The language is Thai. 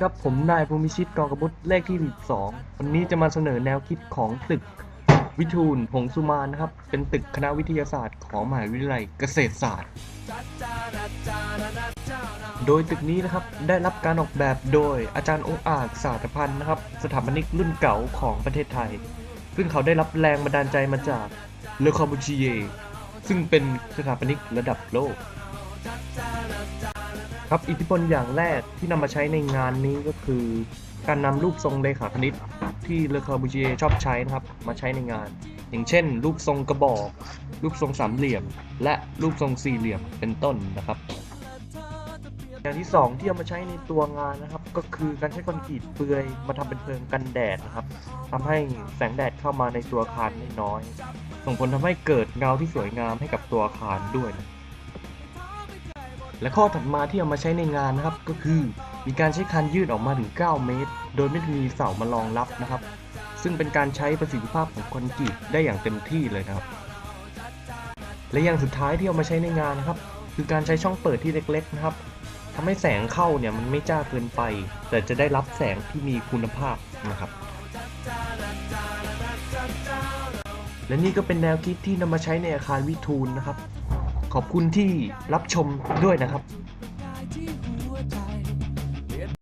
ครับผมนายภูมิชิตกองกบุตรเลขที่12วันนี้จะมาเสนอแนวคิดของตึกวิทูลผงสุมานนะครับ เป็นตึกคณะวิทยาศาสตร์ของมหาวิทยาลัยเกษตรศาสตร์ โดยตึกนี้นะครับได้รับการออกแบบโดยอาจารย์องค์อาจศาสตรพันธ์นะครับ สถาปนิกรุ่นเก่าของประเทศไทย ซึ่งเขาได้รับแรงบันดาลใจมาจากเลคอบูชิเยซึ่งเป็นสถาปนิกระดับโลก ครับอิทธิพลอย่างแรกที่นำมาใช้ในงานนี้ก็คือ การนำรูปทรงเลขาคณิตที่เลคอบูชิเยชอบใช้นะครับมาใช้ในงาน อย่างเช่น รูปทรงกระบอก รูปทรงสามเหลี่ยม และรูปทรงสี่เหลี่ยมเป็นต้นนะครับอย่างที่สองที่เอามาใช้ในตัวงานนะครับ ก็คือการใช้คอนกรีตเปลือยมาทำเป็นเพลิงกันแดดนะครับทำให้แสงแดดเข้ามาในตัวอาคารได้น้อย ส่งผลทำให้เกิดเงาที่สวยงามให้กับตัวอาคารด้วยนะ และข้อถัดมาที่เอามาใช้ในงานนะครับก็คือ มีการใช้คานยืดออกมาถึง 9 เมตร โดยไม่มีเสามารองรับนะครับ ซึ่งเป็นการใช้ประสิทธิภาพของคอนกรีตได้อย่างเต็มที่เลยนะครับ และอย่างสุดท้ายที่เอามาใช้ในงานนะครับ คือการใช้ช่องเปิดที่เล็ก ๆ นะครับทำให้แสงเข้าเนี่ยมันไม่จ้าเกินไป แต่จะได้รับแสงที่มีคุณภาพนะครับ และนี่ก็เป็นแนวคิดที่นำมาใช้ในอาคารวิทูลนะครับ ขอบคุณที่รับชมด้วยนะครับ